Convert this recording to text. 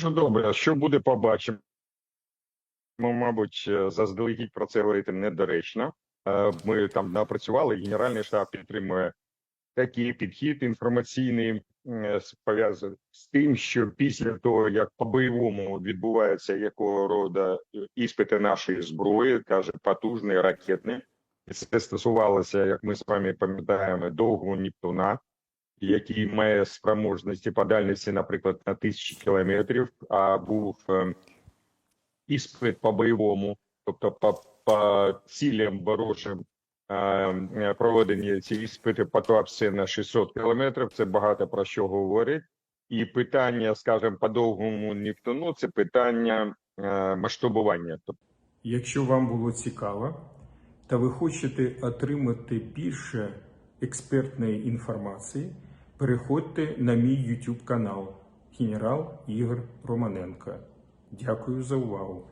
Дуже добре. Що буде, побачимо. Ну, мабуть, е, заздалегідь про це говорити недоречно. Е, Ми там напрацювали. Генеральний штаб підтримує такий підхід інформаційний, е, пов'язаний з тим, що після того, як по бойовому відбувається якого роду іспити нашої зброї, каже потужний ракетний, це стосувалося, як ми з вами пам'ятаємо, довгого Нептуна, який має спроможності по дальності, наприклад, на тисячі кілометрів, а був е, іспит по бойовому, тобто по, по цілям ворожим е, е, проведені ці іспити по ТОАПСі на 600 кілометрів. Це багато про що говорить. І питання, скажімо, по довгому Нептуну, це питання масштабування. Якщо вам було цікаво та ви хочете отримати більше експертної інформації, переходьте на мій YouTube канал Генерал Ігор Романенко. Дякую за увагу!